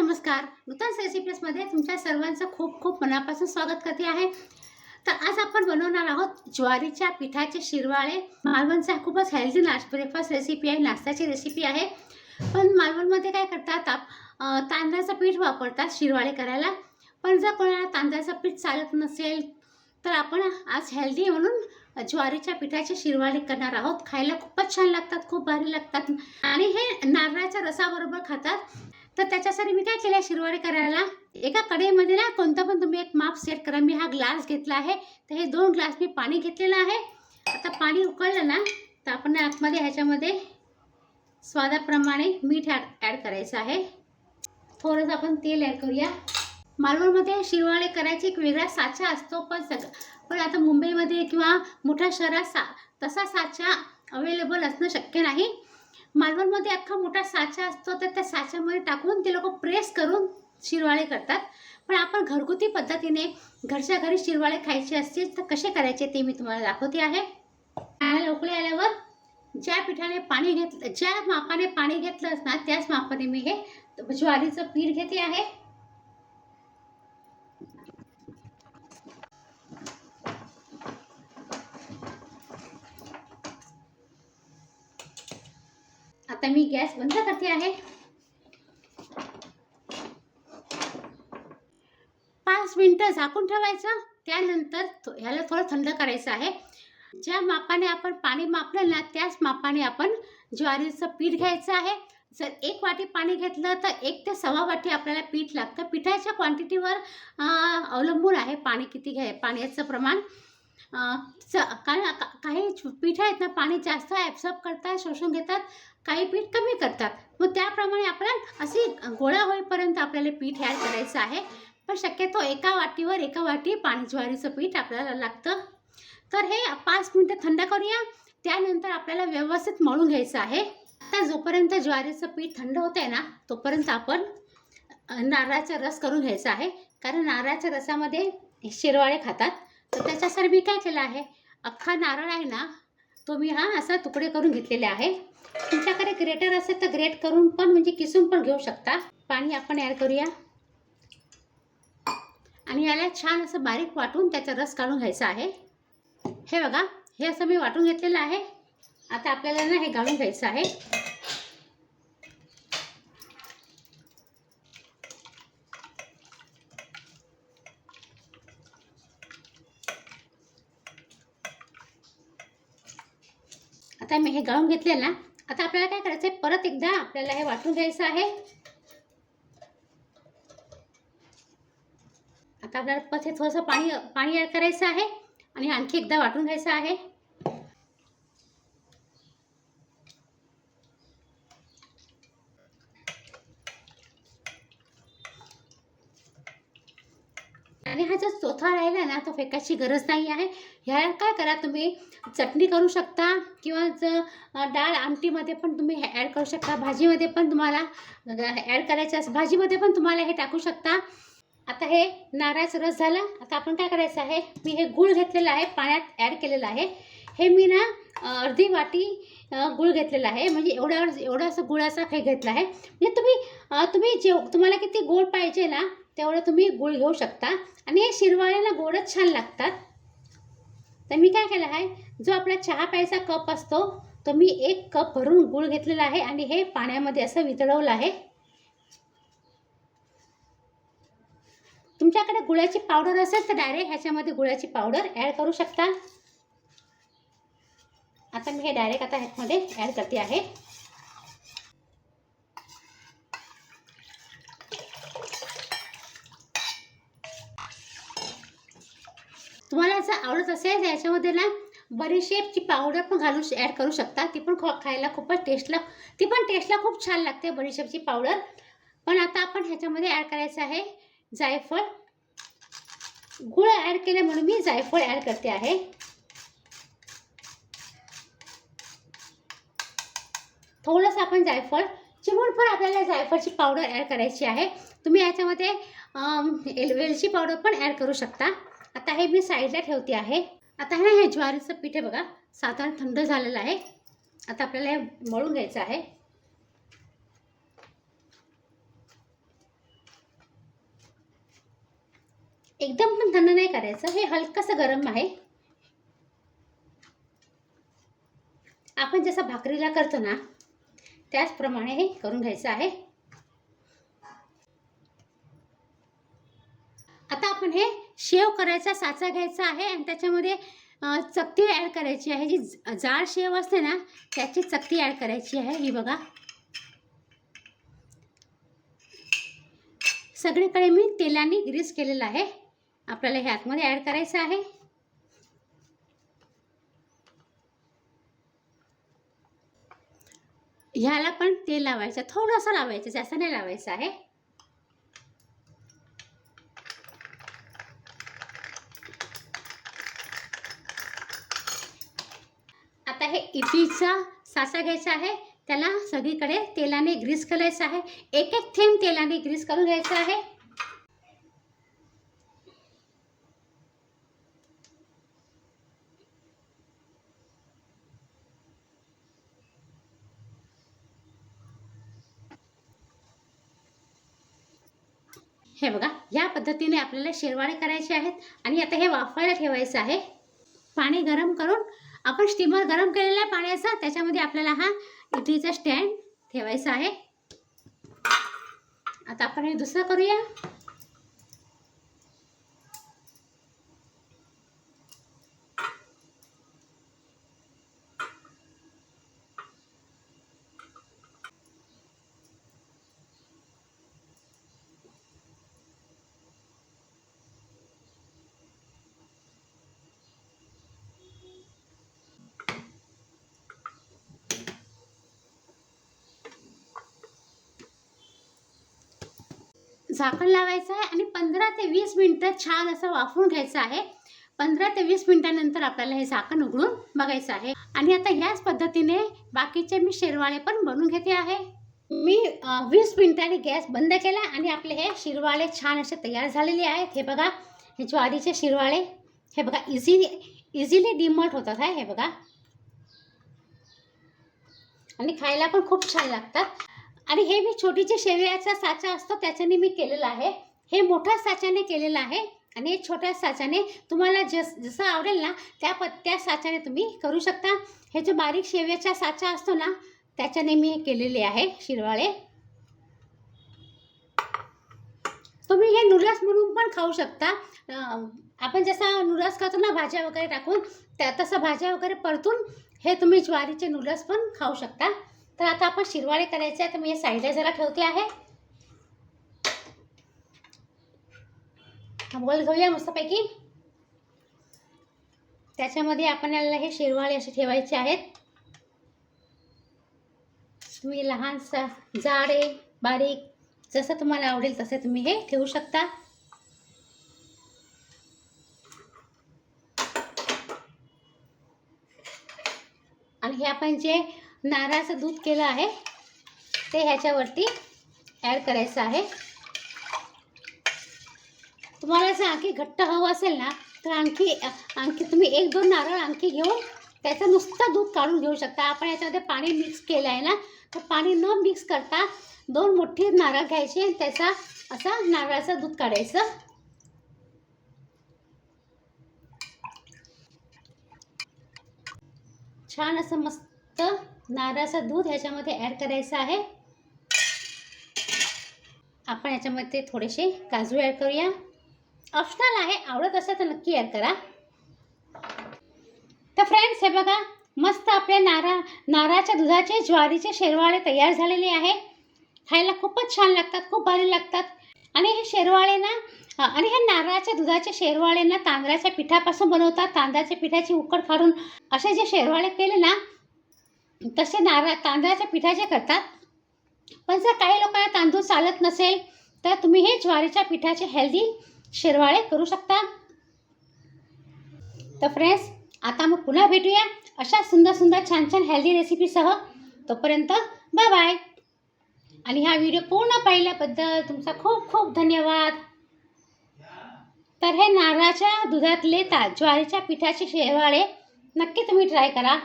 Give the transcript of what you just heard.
नमस्कार. नूतन रेसिपीजमध्ये तुमच्या सर्वांचं खूप खूप मनापासून स्वागत करते आहे. तर आज आपण बनवणार आहोत ज्वारीच्या पिठाचे शिरवाळे. मालवणचा खूपच हेल्दी नाश ब्रेकफास्ट रेसिपी आहे नाश्त्याची रेसिपी आहे. पण मालवणमध्ये काय करतात आप तांदळाचं पीठ वापरतात शिरवाळे करायला. पण जर कोणाला तांदळाचं पीठ चालत नसेल तर आपण आज हेल्दी म्हणून ज्वारीच्या पिठाचे शिरवाळे करणार आहोत. खायला खूपच छान लागतात खूप भारी लागतात. आणि हे नारळाच्या रसाबरोबर खातात. तर त्याच्यासाठी मी काय केलं आहे शिरवाळे करायला? एका कढईमध्ये ना कोणता पण तुम्ही एक माप सेट करा. मी हा ग्लास घेतला आहे. तर हे दोन ग्लास मी पाणी घेतलेलं आहे. आता पाणी उकळलं ना तर आपण आतमध्ये ह्याच्यामध्ये स्वादाप्रमाणे मीठ ॲड ॲड करायचं आहे. थोडंसं आपण तेल ॲड करूया. मालवणमध्ये शिरवाळे करायची एक वेगळा साचा असतो पण सग पण आता मुंबईमध्ये किंवा मोठ्या शहरात सा तसा साचा अवेलेबल असणं शक्य नाही. मालवणमध्ये अख्खा मोठा साचा असतो तर त्या साच्यामध्ये टाकून ते लोक प्रेस करून शिरवाळे करतात. पण आपण घरगुती पद्धतीने घरच्या घरी शिरवाळे खायचे असतील तर कसे करायचे ते मी तुम्हाला दाखवते आहे. पाण्याला उकळी आल्यावर ज्या पिठाने पाणी घेतलं ज्या मापाने पाणी घेतलं असणार त्याच मापाने मी हे ज्वारीचं पीठ घेते आहे. आता मी गॅस बंद करते आहे. पाच मिनटं झाकून ठेवायचं. त्यानंतर ह्याला थोडं थंड करायचं आहे. ज्या मापाने आपण पाणी मापलं ना त्याच मापाने आपण ज्वारीचं पीठ घ्यायचं आहे. जर एक वाटी पाणी घेतलं तर एक ते सव्वा वाटी आपल्याला पीठ लागतं. पिठाच्या क्वांटिटीवर अवलंबून आहे पाणी किती घ्याय पाण्याचं प्रमाण. कारण का- काही पीठ आहेत ना पाणी जास्त ॲब्सॉर्ब करतात शोषून घेतात काही पीठ कमी करतात. मग त्याप्रमाणे आपल्याला अशी गोळा होईपर्यंत आपल्याला पीठ ॲड करायचं आहे. पण शक्यतो एका वाटीवर एका वाटी पाणी ज्वारीचं पीठ आपल्याला लागतं. तर हे पाच मिनटं थंड करूया. त्यानंतर आपल्याला व्यवस्थित मळून घ्यायचं आहे. आता जोपर्यंत ज्वारीचं पीठ थंड होतं आहे ना तोपर्यंत आपण नारळाचा रस करून घ्यायचा आहे. कारण नारळाच्या रसामध्ये शिरवाळे खातात. तर त्याच्यासाठी मी काय केलं आहे? अख्खा नारळ आहे ना तो मी हा असा तुकडे करून घेतलेले आहे. तुमच्याकडे ग्रेटर असेल तर ग्रेट करून पण म्हणजे किसून पण घेऊ शकता. पाणी आपण ॲड करूया. आणि याला छान असं बारीक वाटून त्याचा रस काढून घ्यायचा आहे. हे बघा हे असं मी वाटून घेतलेलं आहे. आता आपल्याला ना हे गाळून घ्यायचं आहे. आता मी हे गाळून घेतलेलं ना आता आपल्याला काय करायचं आहे परत एकदा आपल्याला हे वाटून घ्यायचं आहे. आता आपल्याला परत हे थोडंसं पाणी पाणी ॲड करायचं आहे आणि आणखी एकदा वाटून घ्यायचं आहे. आणि हा जर चोथा राहिला ना तो फेकायची गरज नाही आहे. ह्या काय करा तुम्ही चटणी करू शकता किंवा जर डाळ आमटीमध्ये पण तुम्ही ॲड करू शकता. भाजीमध्ये पण तुम्हाला ॲड करायचं असं भाजीमध्ये पण तुम्हाला हे टाकू शकता. आता हे नारळाचं रस झाला. आता आपण काय करायचं आहे मी हे गूळ घेतलेलं आहे पाण्यात ॲड केलेलं आहे. हे मी ना अर्धी वाटी गुळ घेतलेलं घेतलेला आहे. म्हणजे एवढा एवढा असं गुळाचा काही घेतला आहे. म्हणजे तुम्ही तुम्ही जे तुम्हाला किती गोड पाहिजे ना तेवढं तुम्ही गुळ घेऊ शकता. आणि हे शिरवाळ्याला गोडच छान लागतात. तर मी काय केलं आहे जो आपला चहा प्यायचा कप असतो तो मी एक कप भरून गुळ घेतलेला आहे आणि हे पाण्यामध्ये असं वितळवलं आहे. तुमच्याकडे गुळाची पावडर असेल तर डायरेक्ट ह्याच्यामध्ये गुळाची पावडर ॲड करू शकता. आता मी हे डायरेक्ट आता ह्यामध्ये ॲड करते आहे. तुम्हाला असं आवडत असेल तर याच्यामध्ये ना बडीशेपची पावडर पण घालून ॲड करू शकता. ती पण खो खायला खूपच टेस्टला ती पण टेस्टला खूप छान लागते बडीशेपची पावडर. पण आता आपण ह्याच्यामध्ये ॲड करायचं आहे जायफळ. गुळ ॲड केले म्हणून मी जायफळ ॲड करते आहे. थोडंसं आपण जायफळ चिमूटभर आपल्याला जायफळची पावडर ॲड करायची आहे. तुम्ही याच्यामध्ये एल वेलची पावडर पण ॲड करू शकता. आता हे मी साईडला ठेवते आहे. आता हे ना हे ज्वारीचं पीठ आहे बघा साधारण थंड झालेलं आहे. आता आपल्याला हे मळून घ्यायचं आहे. एकदम पण थंड नाही करायचं हे हलकंसं गरम आहे. आपण जसं भाकरीला करतो ना त्याचप्रमाणे हे करून घ्यायचं आहे. आता आपण हे शेव करायचा साचा घ्यायचा आहे आणि त्याच्यामध्ये चकती ॲड करायची आहे. जी जाड शेव असते ना त्याची चकती ॲड करायची आहे. ही बघा. सगळीकडे मी तेलाने ग्रीस केलेलं आहे. आपल्याला हे आतमध्ये ॲड करायचं आहे. ह्याला पण तेल लावायचं. थोडंसं लावायचं जास्त नाही लावायचं आहे. आहे हे इडलीचा घ्यायचा आहे त्याला सगळीकडे तेलाने ग्रीस करायचं आहे. एक एक थेंब तेलाने ग्रीस करून घ्यायचं आहे. हे बघा या पद्धतीने आपल्याला शेरवाळे करायचे आहेत आणि आता हे वाफायला ठेवायचं आहे. पाणी गरम करून आपण स्टीमर गरम केलेला आहे पाण्याचा त्याच्यामध्ये आपल्याला हा इडलीचा स्टँड ठेवायचा आहे. आता आपण हे दुसरं करूया. झाकण लावायचं आहे आणि पंधरा ते वीस मिनटं छान असं वाफवून घ्यायचं आहे. पंधरा ते वीस मिनटानंतर आपल्याला हे झाकण उघडून बघायचं आहे. आणि आता ह्याच पद्धतीने बाकीचे मी शिरवाळे पण बनवून घेते आहे. मी वीस मिनिटांनी गॅस बंद केला आणि आपले हे शिरवाळे छान असे तयार झालेले आहेत. हे बघा हे ज्वारीचे शिरवाळे हे बघा इझिली इझिली डिमोट होतात आहे हे बघा. आणि खायला पण खूप छान लागतात. आणि हे मी छोटीचे शेवयाचा साचा असतो त्याच्याने मी केलेलं आहे. हे मोठ्या साच्याने केलेलं आहे आणि हे छोट्या साच्याने तुम्हाला जस जसं आवडेल ना त्या प त्या साच्याने तुम्ही करू शकता. हे जो बारीक शेव्याचा साचा असतो ना त्याच्याने मी हे केलेले आहे शिरवाळे. तुम्ही हे नूडल्स म्हणून पण खाऊ शकता. आपण जसा नूडल्स खातो ना भाज्या वगैरे टाकून त्या तसं भाज्या वगैरे परतून हे तुम्ही ज्वारीचे नूडल्स पण खाऊ शकता. तर आता आपण शिरवाळे करायचे आहे. तर मी हे साईडला जरा ठेवते आहे. बोल घेऊया मस्तपैकी. त्याच्यामध्ये आपल्याला हे शिरवाळे असे ठेवायचे आहेत. तुम्ही लहानसा जाडे बारीक जसं तुम्हाला आवडेल तसे तुम्ही हे ठेवू शकता. आणि हे आपण जे नारळाचं दूध केलं आहे. ते ह्याच्यावरती ॲड करायचं आहे. तुम्हाला जर आणखी घट्ट हवं असेल ना तर आणखी आणखी तुम्ही एक दोन नारळ आणखी घेऊन त्याचं नुसतं दूध काढून घेऊ शकता. आपण याच्यामध्ये पाणी मिक्स केलं आहे ना तर पाणी न मिक्स करता दोन मोठी नारळ घ्यायचे आणि त्याचा असा नारळाचं दूध काढायचं. छान असं मस्त नारळाचं दूध ह्याच्यामध्ये ॲड करायचं आहे. आपण याच्यामध्ये थोडेसे काजू ॲड करूया. ऑप्शनल आहे आवडत असेल तर नक्की ॲड करा. तर फ्रेंड्स हे बघा मस्त आपले नारळ नारळाच्या दुधाचे ज्वारीचे शेरवाळे तयार झालेले आहे. खायला खूपच छान लागतात खूप भारी लागतात. आणि हे शेरवाळे ना आणि हे नारळाच्या दुधाचे शेरवाळे ना तांदळाच्या पिठापासून बनवतात. तांदळाच्या पिठाची उकड काढून असे जे शेरवाळे केले ना तसे नारळ तांदळाच्या पिठाचे करतात. पण जर काही लोकांना तांदूळ चालत नसेल तर तुम्ही हे ज्वारीच्या पिठाचे हेल्दी शिरवाळे करू शकता. तर फ्रेंड्स आता मग पुन्हा भेटूया अशा सुंदर सुंदर छान छान हेल्दी रेसिपीसह तोपर्यंत बाय बाय आणि हा व्हिडिओ पूर्ण पाहिल्याबद्दल तुमचा खूप खूप धन्यवाद. तर हे नारळाच्या दुधातले ता ज्वारीच्या पिठाचे शेवाळे नक्की तुम्ही ट्राय करा.